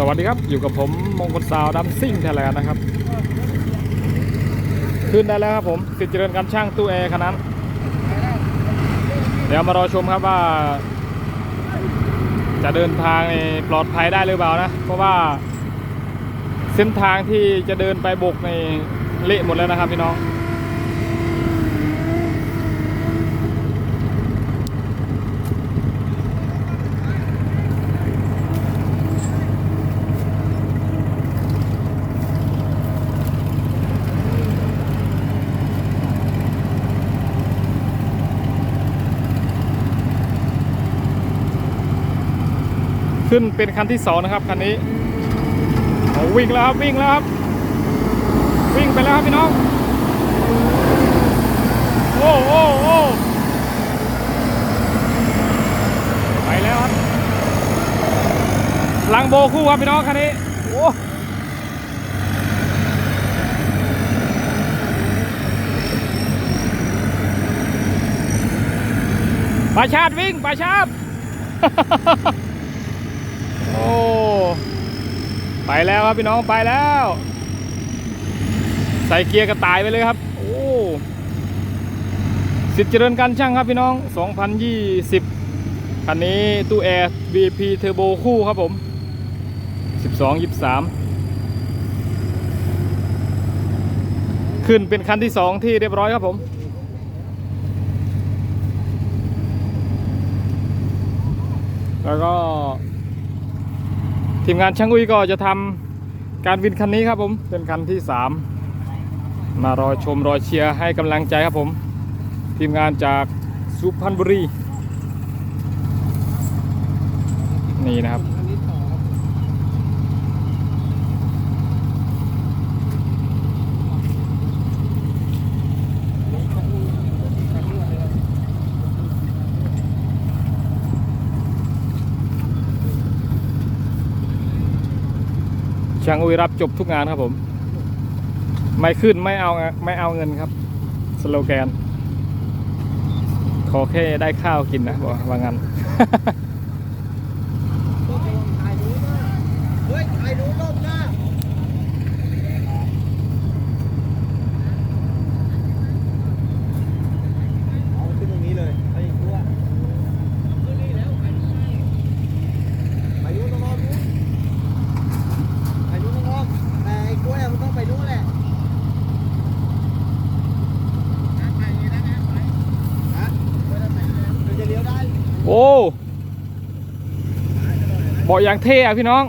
สวัสดีครับ อยู่กับผมมงคลสาวดัมซิ่งไทยแลนด์นะครับ ขึ้นได้แล้วครับผมติดเจริญการช่างตู้แอร์คันนั้น เดี๋ยวมารอชมครับว่า จะเดินทางในปลอดภัยได้หรือเปล่านะ เพราะว่า เส้นทางที่จะเดินไปบกในเละหมดแล้วนะครับพี่น้อง ขึ้นเป็นคันที่สองนะครับคันนี้วิ่งแล้วครับวิ่งแล้วครับวิ่งไปแล้วครับพี่น้องโอ้โอ้โอ้ไปแล้วครับหลังโบคู่ครับพี่น้องคันนี้โอ้ปลาชาติวิ่งปลาชาติ โอ้ ไปแล้วครับพี่น้องไปแล้ว ใส่เกียร์กระต่ายไปเลยครับ โอ้สิทธิ์เจริญการช่างครับพี่น้อง 2020คันนี้ตู้แอร์ VP Turbo คู่ครับผม 12 23 ขึ้นเป็นคันที่ 2 ที่เรียบร้อยครับผมแล้วก็ ทีมงานช่างอุ้ยก็จะทำการวินคันนี้ครับผมเป็นคันที่ 3 มารอชมรอเชียร์ให้กำลังใจครับผม ทีมงานจากสุพรรณบุรี นี่นะครับ ช่างอุ้ยรับจบทุกงานครับผม ไม่ขึ้นไม่เอาไม่เอาเงินครับ สโลแกน ขอแค่ได้ข้าวกินนะบอกว่างั้น เฮ้ยถ่ายรูปรอบหน้าเอาขึ้นตรงนี้เลยไอ้กลัวขึ้นนี่แล้วไปนู้นไปนู้นน้องนู้นไปนู้นน้องแต่ไอ้กล้วยมันต้องไปนู้นแหละไปนี่นะไปฮะไปทางไหนเราจะเลี้ยวได้ โอ้บาอย่างเท่พี่น้อง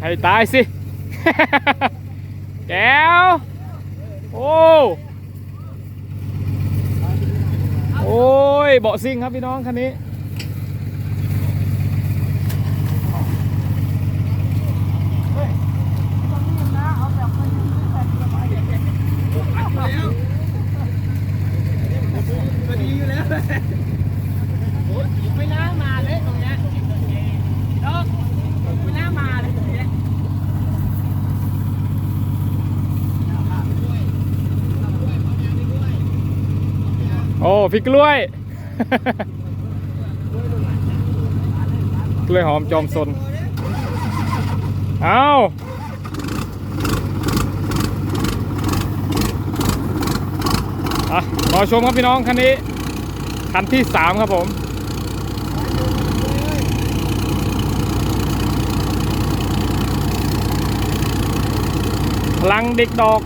ให้ตายสิ แก้ว โอ้ โอ้ยเบาะซิ่งครับพี่น้องคันนี้ดีอยู่แล้ว ไม่น่ามาเลยตรงเนี้ยดอกไม่น่ามาเลยตรงเนี้ย โอ้ พี่กล้วย กล้วยหอมจอมสน เอาอะรอชมครับพี่น้องคันนี้ คันที่สามครับผมพลังเด็กดอก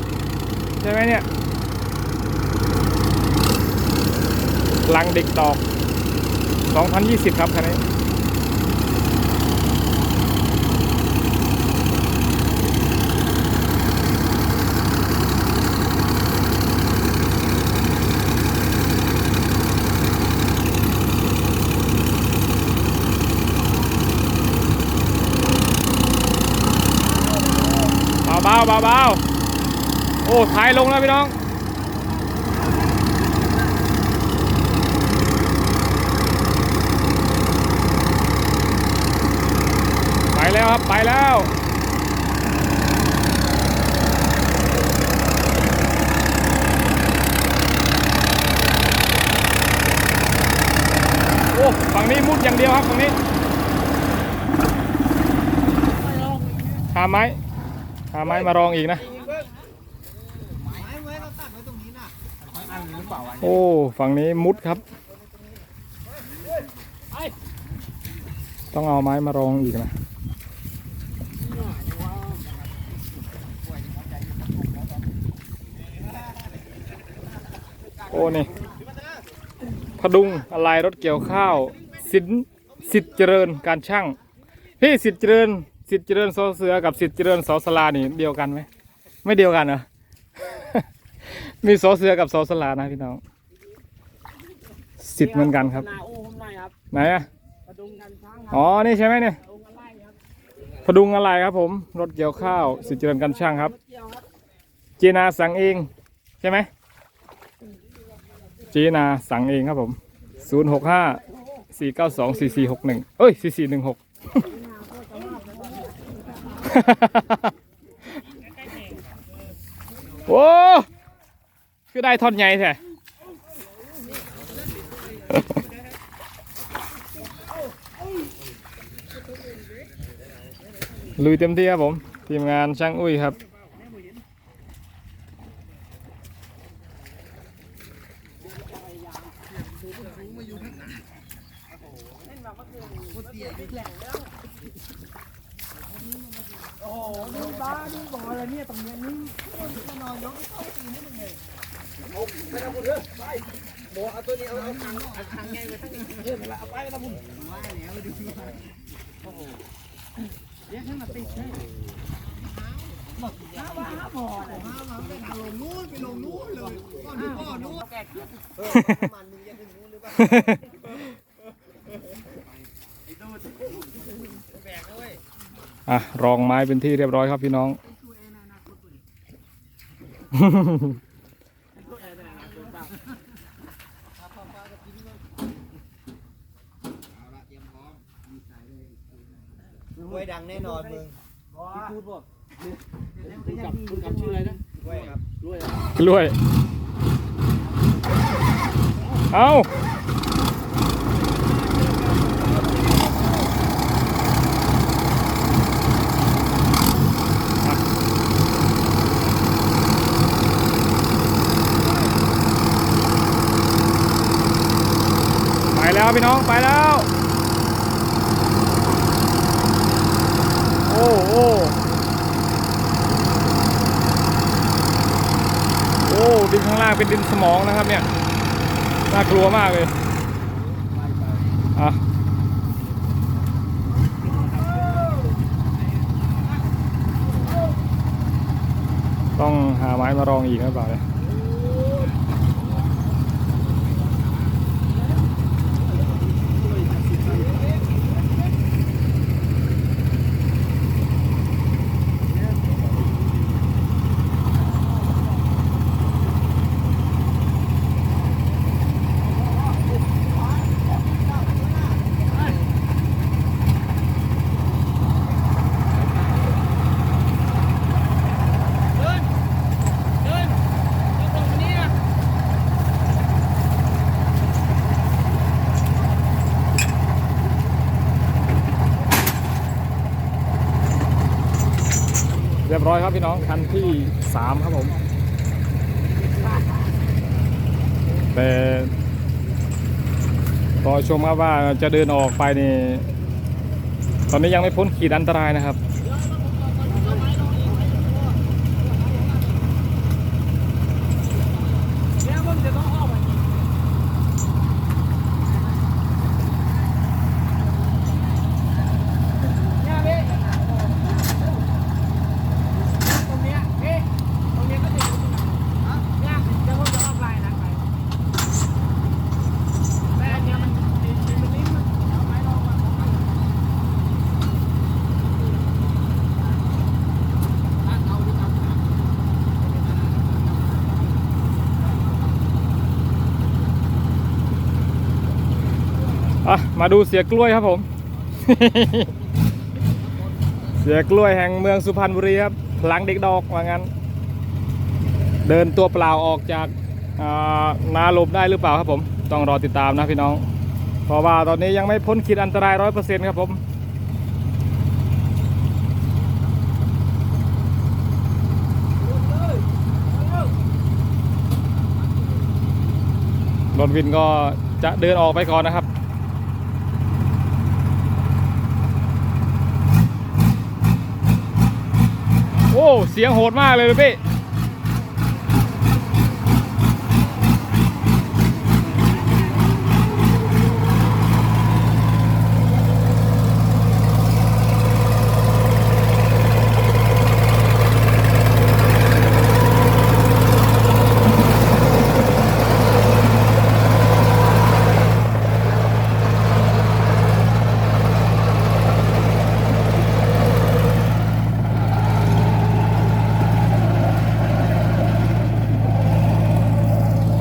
ใช่ไหมเนี่ย ลังเด็กดอก 2020 ครับคันนี้เบาเบาเบาเบาๆโอ้ท้ายลงแล้วพี่น้อง แล้วครับ ไปแล้วโอ้ฝั่งนี้มุดอย่างเดียวครับฝั่งนี้หาไม้หาไม้มารองอีกนะไม้ไว้เราตัดไว้ตรงนี้น่ะอันนี้หรือเปล่าวะโอ้ฝั่งนี้มุดครับ ต้องเอาไม้มารองอีกนะ อ้นี่พดุงอะไรรถเกี่ยวข้าว สินสิทธิ์เจริญการช่าง พี่สิทธิ์เจริญ สิทธิ์เจริญสอเสือกับสิทธิ์เจริญสอสลานี่เดียวกันไหมไม่เดียวกันเหรอมีสอเสือกับสอสลานะพี่น้องสิทธิ์เหมือนกันครับนาอู้ผมหน่อยครับไหนอะประดุงกันช้างครัอ๋อ นี่ใช่ไหมเนี่ยประดุงกันไล่ครับพดุงอะไรครับผม รถเกี่ยวข้าว สิทธิ์เจริญการช่างครับเกี่ยวครับ เจนาสั่งเอง ใช่ไหมเจีนาสั่งเองครับผม0 6 5 4 9 2 4 4 6 1เอ้ย4 4 1 6โอ้คือได้ท่อนใหญ่แท้ลุยเต็มที่ครับผม ทีมงานช่างอุ้ยครับ โอ้โหดูบ้าดูบอลอะไรเนี่ยตรงเนี้ยนี่โบเอาตัวนี้เอาเอาถังเอาถังไงไว้ทั้งนี้เออเอาไปนะผมว่าแล้วดูโอ้โหเรียกให้มาติดให้บ้าบ้าบอลมามาไปทางลงนู้นไปลงนู้นเลยก่อนที่พ่อนู้นแกะเออมันมึงจะถึงนู้นหรือเปล่าแบกนะเว้ย อะรองไม้เป็นที่เรียบร้อยครับพี่น้อง กล้วยดังแน่นอนมึงพี่พูดบอกคุณกับคุณกับชื่ออะไรนะกล้วยครับกล้วยเอา แล้วพี่น้องไปแล้ว โอ้โอ้โอ้ดินข้างล่างเป็นดินสมองนะครับเนี่ยน่ากลัวมากเลยอะต้องหาไม้มารองอีกหรือเปล่าเนี่ยเร้อยครับพี่น้องคันที่สามครับผม แต่รอชมครับว่าจะเดินออกไปนี่ ตอนนี้ยังไม่พ้นขีดอันตรายนะครับ ดูเสียกล้วยครับผม เสียกล้วยแห่งเมืองสุพรรณบุรีครับพลังเด็กดอกว่างั้น เดินตัวเปล่าออกจากนาลมได้หรือเปล่าครับผม ต้องรอติดตามนะพี่น้อง เพราะว่าตอนนี้ยังไม่พ้นขีดอันตรายร้อยเปอร์เซ็นต์ครับผมรถวินก็จะเดินออกไปก่อนนะครับ สียงโหดมากเลยพี่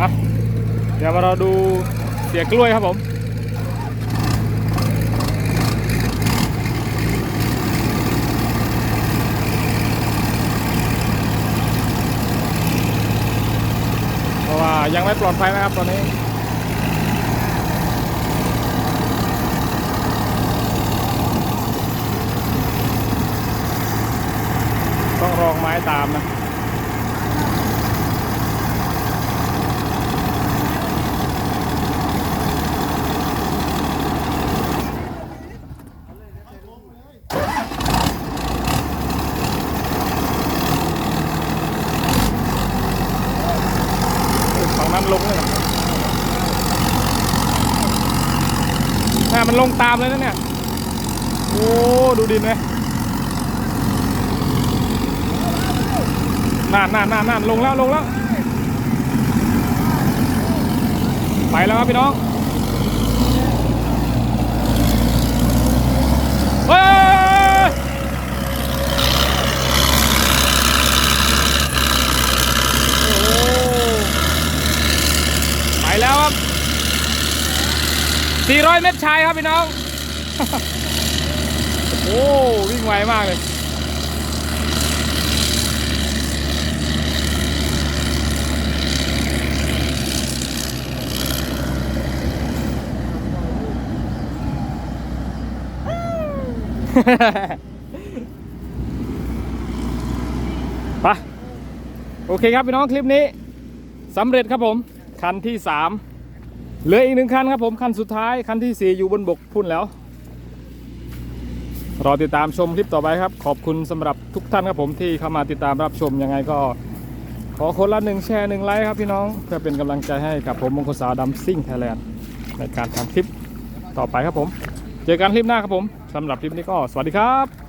อะ เดี๋ยวมาเราดูเสียกล้วยครับผมเพราะว่ายังไม่ปลอดภัยนะครับตอนนี้ต้องรองไม้ตามนะ ฝั่งนั้นลงเลยนะแม่มันล งตามเลยนะเนี่ย โอ้ดูดินไหมนานนานนานนานลงแล้วลงแล้ว ไปแล้วครับพี่น้อง เฮ้ย โอ้ไปแล้วครับ 400 เมตรชายครับพี่น้อง โอ้วิ่งไวมากเลย ไปโอเคครับพี่น้องคลิปนี้สำเร็จครับผม คันที่ 3 เหลืออีกหนึ่งคันครับผมคันสุดท้ายคันที่ 4 อยู่บนบกพุ่นแล้ว รอติดตามชมคลิปต่อไปครับ ขอบคุณสำหรับทุกท่านครับผมที่เข้ามาติดตามรับชมยังไงก็ ขอคนละหนึ่งแชร์หนึ่งไลค์ครับพี่น้องเพื่อเป็นกำลังใจให้กับผมมงคลสาวดำซิ่งไทยแลนด์ในการทำคลิปต่อไปครับผม เจอกันคลิปหน้าครับผมสำหรับคลิปนี้ก็สวัสดีครับ